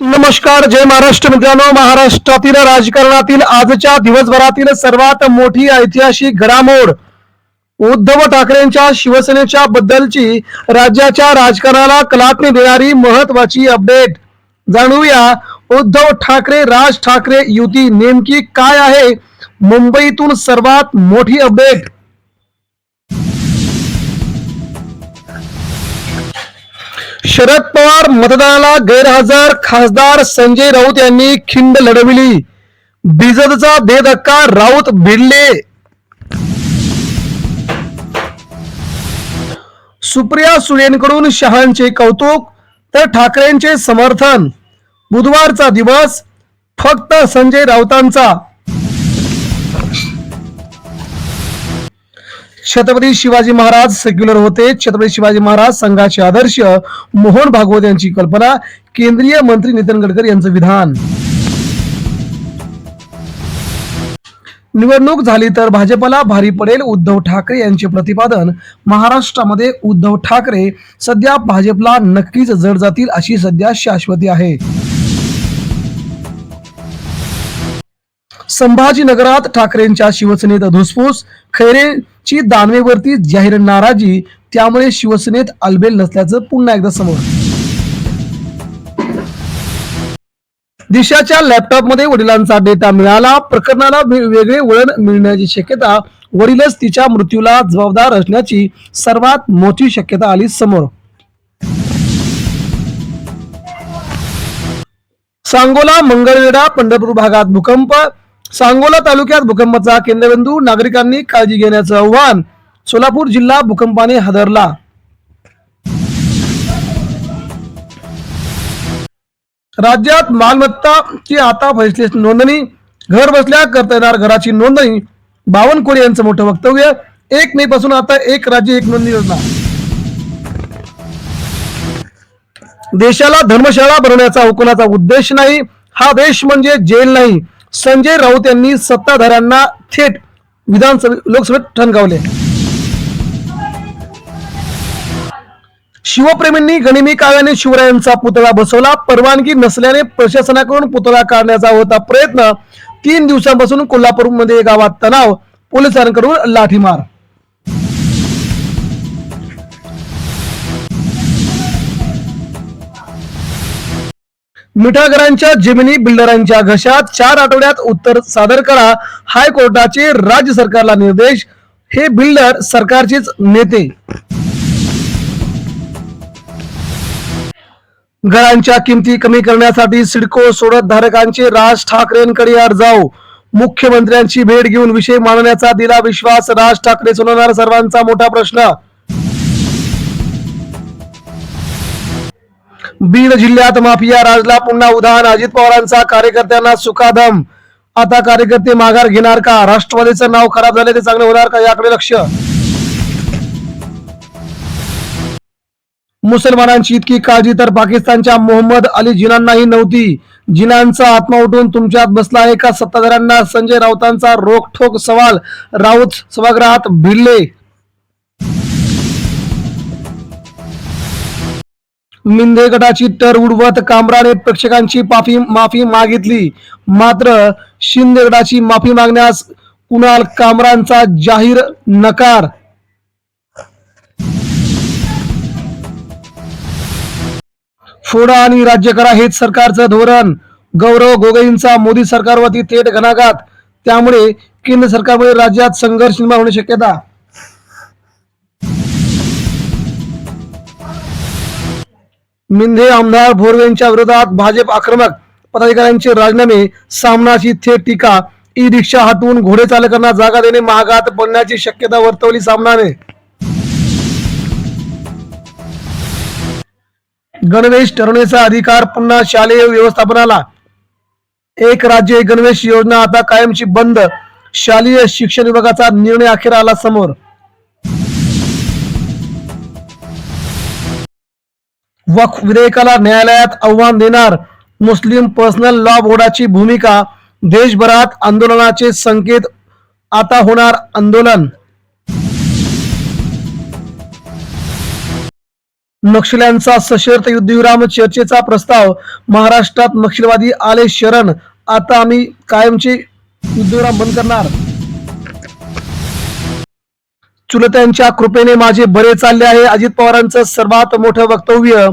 नमस्कार जय महाराष्ट्र मित्रांनो. महाराष्ट्रातील राजकारणातील आजच्या दिवसभरातील सर्वात मोठी ऐतिहासिक घडामोड उद्धव ठाकरेंच्या शिवसेनेच्या बद्दलची राज्याच्या राजकारणाला कलाटणी देणारी महत्वाची अपडेट जाणूया उद्धव ठाकरे राज ठाकरे युती नेमकी काय आहे? मुंबईतून सर्वात मोठी अपडेट शरद पवार मतदानाला गैरहजर खासदार संजय राऊत यांनी खिंड लढविली. बिजतचा दे धक्का राऊत भिडले. सुप्रिया सुळेंकडून शहांचे कौतुक तर ठाकरेंचे समर्थन. बुधवारचा दिवस फक्त संजय राऊतांचा. छत्रपती शिवाजी महाराज सेक्युलर होते. छत्रपती शिवाजी महाराज संघाचे आदर्श मोहन भागवत यांची कल्पना केंद्रीय मंत्री नितीन गडकरी यांचं विधान. निवडणूक झाली तर भाजपला भारी पडेल उद्धव ठाकरे यांचे प्रतिपादन. महाराष्ट्रामध्ये उद्धव ठाकरे सध्या भाजपला नक्कीच जड जातील अशी सध्या शाश्वती आहे. संभाजीनगरात ठाकरेंच्या शिवसेनेत धुसफूस खैरेची दानवेवरती जाहीर नाराजी त्यामुळे शिवसेनेत अलबेल नसल्याचं पुन्हा एकदा समोर दिशाच्या लॅपटॉपमध्ये वडिलांचा डेटा मिळाला प्रकरणाला वेगळे वळण मिळण्याची शक्यता वडीलच तिच्या मृत्यूला जबाबदार असण्याची सर्वात मोठी शक्यता आली समोर. सांगोला मंगळवेढा पंढरपूर भागात भूकंप सांगोला तालुक्यात भूकंपाचा केंद्रबिंदू नागरिकांनी काळजी घेण्याचं आव्हान सोलापूर जिल्हा भूकंपाने हादरला. राज्यात मालमत्ताची आता फैसले नोंदणी घर बसल्या करता येणार घराची नोंदणी बावनकुळे यांचं मोठं वक्तव्य एक मे पासून आता एक राज्य एक नोंदणी योजना. देशाला धर्मशाळा बनवण्याचा हुकुनाचा उद्देश नाही हा देश म्हणजे जेल नाही. संजय राऊत यांनी सत्ताधाऱ्यांना थेट विधानसभे लोकसभेत ठणकावले. शिवप्रेमींनी गणिमी काव्याने शिवरायांचा पुतळा बसवला. परवानगी नसल्याने प्रशासनाकडून पुतळा काढण्याचा होता प्रयत्न. तीन दिवसांपासून कोल्हापूरमध्ये गावात तणाव. पोलिसांकडून लाठीमार. मिठागरांच्या जमिनी बिल्डरांच्या घशात चार आठवड्यात उत्तर सादर करा. हायकोर्टाचे राज्य सरकारला निर्देश. हे बिल्डर सरकारचेच नेते. घरांच्या किमती कमी करण्यासाठी सिडको सोडत धारकांचे राज ठाकरेंकडे अर्जाव मुख्यमंत्र्यांची भेट घेऊन विषय मांडण्याचा दिला विश्वास. राज ठाकरे सोडवणार सर्वांचा मोठा प्रश्न. बीड जिल्ह्यात माफिया राजला पुन्हा उदाहरण अजित पवारांचा कार्यकर्त्यांना सुखादम. आता कार्यकर्ते माघार घेणार का? राष्ट्रवादीचं नाव खराब झाले ते चांगले होणार का? याकडे लक्ष. मुसलमानांची इतकी काळजी तर पाकिस्तानच्या मोहम्मद अली जिनांनाही नव्हती. जिनांचा आत्मा उठून तुमच्यात बसला आहे का? सत्ताधाऱ्यांना संजय राऊतांचा रोखठोक सवाल. राऊत सभागृहात भिडले. मिंदे गटाची टर उडवत कामराने प्रेक्षकांची माफी माफी मागितली. मात्र शिंदे गटाची माफी मागण्यास कुणाल कामरांचा जाहीर नकार? फोडा आणि राज्य करा हेच सरकारचं धोरण. गौरव गोगईंचा मोदी सरकारवरती थेट घणाघात. त्यामुळे केंद्र सरकारमुळे राज्यात संघर्ष निर्माण होण्याची शक्यता मिंधे आमदार भोरवेंच्या विरोधात भाजप आक्रमक. पदाधिकाऱ्यांचे राजीनामे सामनाची थेट टीका ई रिक्षा हटवून घोडे चालकांना जागा देणे महागात पडण्याची शक्यता वर्तवली सामनाने. गणवेश ठरवण्याचा अधिकार पुन्हा शालेय व्यवस्थापनाला. एक राज्य एक गणवेश योजना आता कायमची बंद. शालेय शिक्षण विभागाचा निर्णय अखेर आला समोर. वक्फ विधेयकाला न्यायालयात आव्हान देणार मुस्लिम पर्सनल लॉ बोर्डाची भूमिका देशभरात आंदोलनाचे संकेत आता होणार आंदोलन. नक्षल्यांचा सशर्त युद्धविराम चर्चेचा प्रस्ताव महाराष्ट्रात नक्षलवादी आले शरण आता आम्ही कायमचे युद्धविराम बंद करणार. चुलत्यांच्या कृपेने माझे बरे चालले आहे. अजित पवारांचं सर्वात मोठं वक्तव्य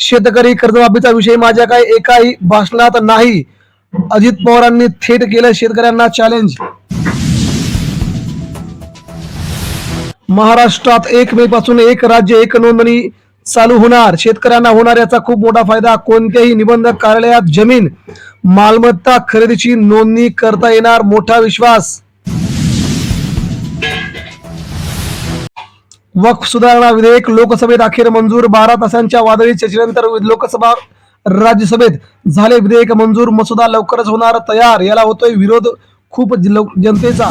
शेतकरी कर्जमाफीचा विषय माझ्या काही एकाही भाषणात नाही. अजित पवारांनी थेट केलं शेतकऱ्यांना चॅलेंज महाराष्ट्रात एक मे पासून एक राज्य एक नोंदणी चालू होणार. शेतकऱ्यांना होणार याचा खूप मोठा फायदा. कोणत्याही निबंधक कार्यालयात जमीन मालमत्ता खरेदीची नोंदणी करता येणार मोठा विश्वास. वक्फ सुधारणा विधेयक लोकसभेत अखेर मंजूर. बारा तासांच्या वादळी चर्चेनंतर लोकसभा राज्यसभेत. झाले विधेयक मंजूर. मसुदा लवकरच होणार. तयार. याला होतोय विरोध. खूप जनतेचा.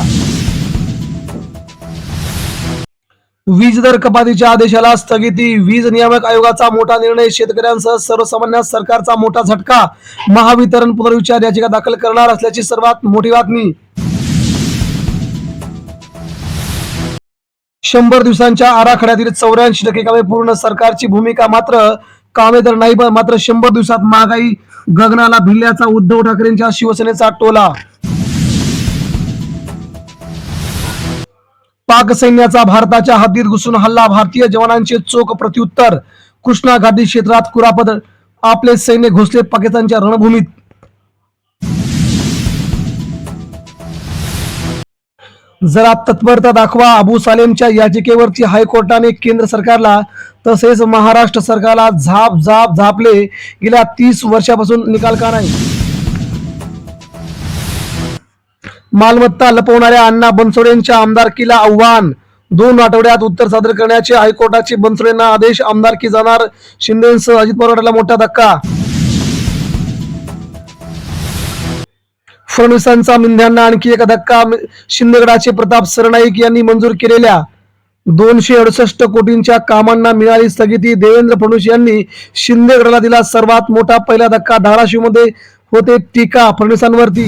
वीज दर कपातीच्या आदेशाला स्थगिती. वीज नियामक आयोगाचा मोठा निर्णय. शेतकऱ्यांसह सर्वसामान्य सरकारचा मोठा झटका. महावितरण पुनर्विचार याचिका दाखल करणार असल्याची सर्वात मोठी बातमी. शंभर दिवसांच्या आराखड्यातील चौऱ्याऐंशी टक्के कामे पूर्ण. सरकारची भूमिका मात्र कामे तर नाही पण मात्र शंभर दिवसात महागाई गगनाला भिडल्याचा उद्धव ठाकरेंच्या शिवसेनेचा टोला. पाक सैन्याचा भारताच्या हद्दीत घुसून हल्ला भारतीय जवानांचे चोख प्रत्युत्तर. कृष्णा घाटी क्षेत्रात कुरापद आपले सैन्य घुसले पाकिस्तानच्या रणभूमीत जरा तत्परता दाखवा. अबू सालेमच्या याचिकेवरती हायकोर्टाने केंद्र सरकारला तसेच महाराष्ट्र सरकारला झाप झाप झापले गेल्या तीस वर्षापासून निकाल का नाही? मालमत्ता लपवणाऱ्या अण्णा बनसोडेंच्या आमदारकीला आव्हान. दोन आठवड्यात उत्तर सादर करण्याचे हायकोर्टाचे बनसोडेंना आदेश. आमदारकी जाणार. शिंदेसह अजित पवारला मोठा धक्का. फडणवीसांचा मिंध्यांना आणखी एक धक्का. शिंदेगडाचे प्रताप सरनाईक यांनी मंजूर केलेल्या दोनशे अडुसष्ट कोटींच्या कामांना मिळाली स्थगिती. देवेंद्र फडणवीस यांनी शिंदेगडाला दिला सर्वात मोठा पहिला धक्का. धाराशिवमध्ये होते टीका फडणवीसांवरती.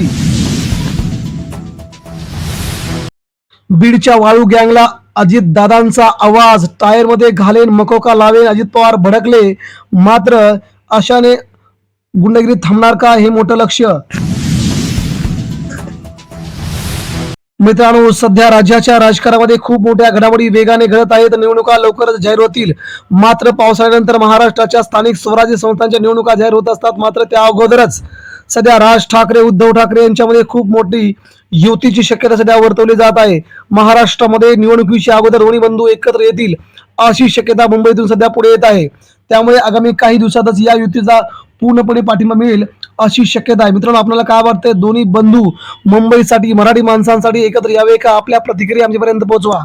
बीडच्या वाळू गँगला अजित दादांचा आवाज. टायरमध्ये घालेन मकोका लावेन अजित पवार भडकले. मात्र अशाने गुंडगिरी थांबणार का हे मोठं लक्ष मित्रांनो सध्या राज्याच्या राजकारणामध्ये खूप मोठ्या घडामोडी वेगाने घडत आहेत. निवडणुका लवकरच जाहीर होतील. मात्र पावसाळ्यानंतर महाराष्ट्राच्या स्थानिक स्वराज्य संस्थांच्या निवडणुका जाहीर होत असतात. मात्र त्या अगोदरच सध्या राज ठाकरे उद्धव ठाकरे यांच्यामध्ये खूप मोठी युतीची शक्यता सध्या वर्तवली जात आहे. महाराष्ट्रामध्ये निवडणुकीच्या अगोदर दोन्ही बंधू एकत्र येतील अशी शक्यता मुंबईतून सध्या पुढे येत आहे. त्यामुळे आगामी काही दिवसातच या युतीचा पूर्णपणे पाठिंबा मिळेल अशी शक्यता आहे. मित्रांनो आपल्याला काय वाटतंय? दोन्ही बंधू मुंबईसाठी मराठी माणसांसाठी एकत्र यावे का? आपल्या प्रतिक्रिया आमच्यापर्यंत पोहोचवा.